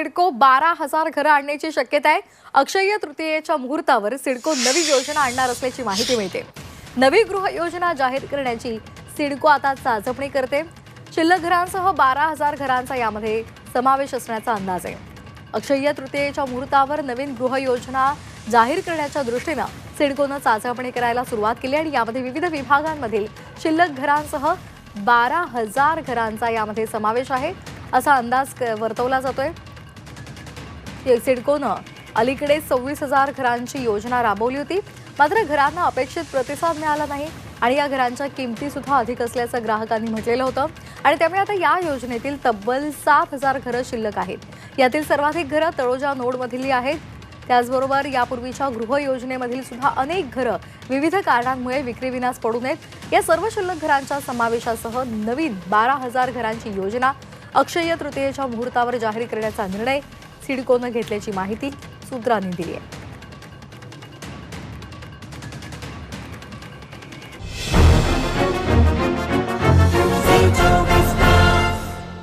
सिडको बारा हजार घरं आणण्याची शक्यता आहे. अक्षय तृतीयेच्या मुहूर्तावर सिडको नवी योजना आणणार असल्याची माहिती मिळते. नवी गृह योजना जाहीर करण्याची सिडको आता चाचपणी करते. शिल्लक घरांसह बारा हजार घरांचा यामध्ये समावेश असण्याचा अंदाज आहे. अक्षय्य तृतीयेच्या मुहूर्तावर नवीन गृह योजना जाहीर करण्याच्या दृष्टीनं सिडकोनं चाचपणी करायला सुरुवात केली आणि यामध्ये विविध विभागांमधील शिल्लक घरांसह बारा हजार घरांचा यामध्ये समावेश आहे असा अंदाज क- वर्तवला जातोय. सिडकोनं अलीकडे सव्वीस हजार घरांची योजना राबवली होती. मात्र घरांना अपेक्षित प्रतिसाद मिळाला नाही आणि या घरांच्या किमती सुद्धा अधिक असल्याचं ग्राहकांनी म्हटलेलं होतं. आणि त्यामुळे आता या योजनेतील तब्बल सात हजार घरं शिल्लक आहेत. यातील सर्वाधिक घरं तळोजा नोडमधली आहेत. त्याचबरोबर यापूर्वीच्या गृह योजनेमधील सुद्धा अनेक घरं विविध कारणांमुळे विक्रीविनास पडू नयेत. या सर्व शिल्लक घरांच्या समावेशासह नवीन बारा हजार घरांची योजना अक्षय्य तृतीयेच्या मुहूर्तावर जाहीर करण्याचा निर्णय सिडकोनं घेतल्याची माहिती सूत्रांनी दिली आहे.